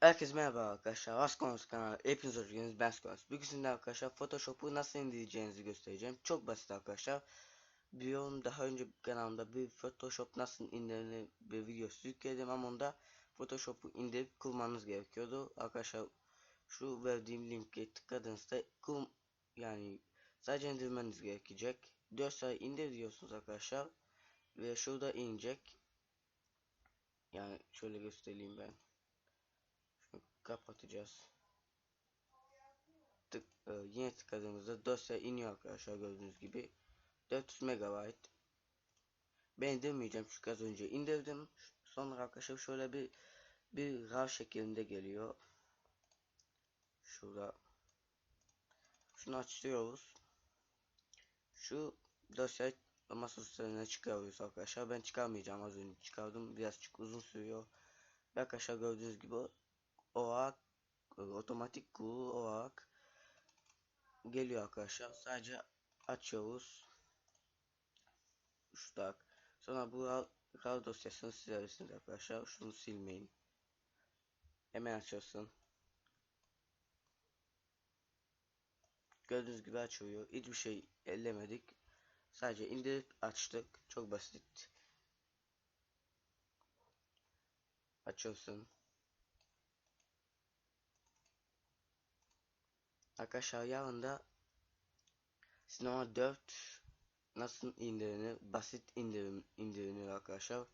Herkese merhaba arkadaşlar. Askonos kanalı. Hepiniz hoş geldiniz. Ben Askonos. Bugün sizinle arkadaşlar Photoshop'u nasıl indireceğinizi göstereceğim. Çok basit arkadaşlar. Biliyorum daha önce kanalımda bir Photoshop nasıl indirilir bir videosu yükledim ama onda Photoshop'u indirip kurmanız gerekiyordu. Arkadaşlar şu verdiğim linke tıkladığınızda kur yani sadece indirmeniz gerekecek. 4 sayı indir diyorsunuz arkadaşlar. Ve şurada inecek. Yani şöyle göstereyim ben kapatacağız. Tık, e, yine tıkladığımızda dosya iniyor arkadaşlar gördüğünüz gibi. 400 MB. Ben indirmeyeceğim çünkü az önce indirdim. Sonra arkadaşlar şöyle bir bir RAW şeklinde geliyor. Şurada şunu açıyoruz. Şu dosyayı masa üstüne çıkarıyoruz arkadaşlar. Ben çıkarmayacağım az önce çıkardım. Birazcık uzun sürüyor. Arkadaşlar gördüğünüz gibi olarak otomatik kurulu olarak geliyor arkadaşlar. Sadece açıyoruz. Şurada. Sonra bu RAW dosyasını silersiniz arkadaşlar. Şunu silmeyin. Hemen açıyorsun. Gördüğünüz gibi açılıyor. Hiçbir şey ellemedik. Sadece indirip açtık. Çok basit. Açıyorsun. Arkadaşlar yarında Sinema 4 nasıl indirilir basit indirim indirilir arkadaşlar.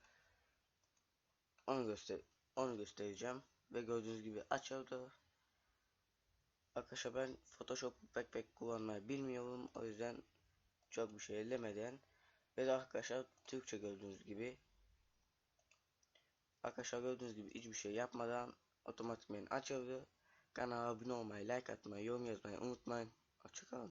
Onu göster onu göstereceğim ve gördüğünüz gibi açıldı. Arkadaşlar ben Photoshop pek pek kullanmayı bilmiyorum o yüzden çok bir şey ellemeden ve de arkadaşlar Türkçe gördüğünüz gibi. Arkadaşlar gördüğünüz gibi hiçbir şey yapmadan otomatikmen açıldı Kanala abone olmayı, like atmayı, yorum yazmayı unutmayın. Hoşçakalın.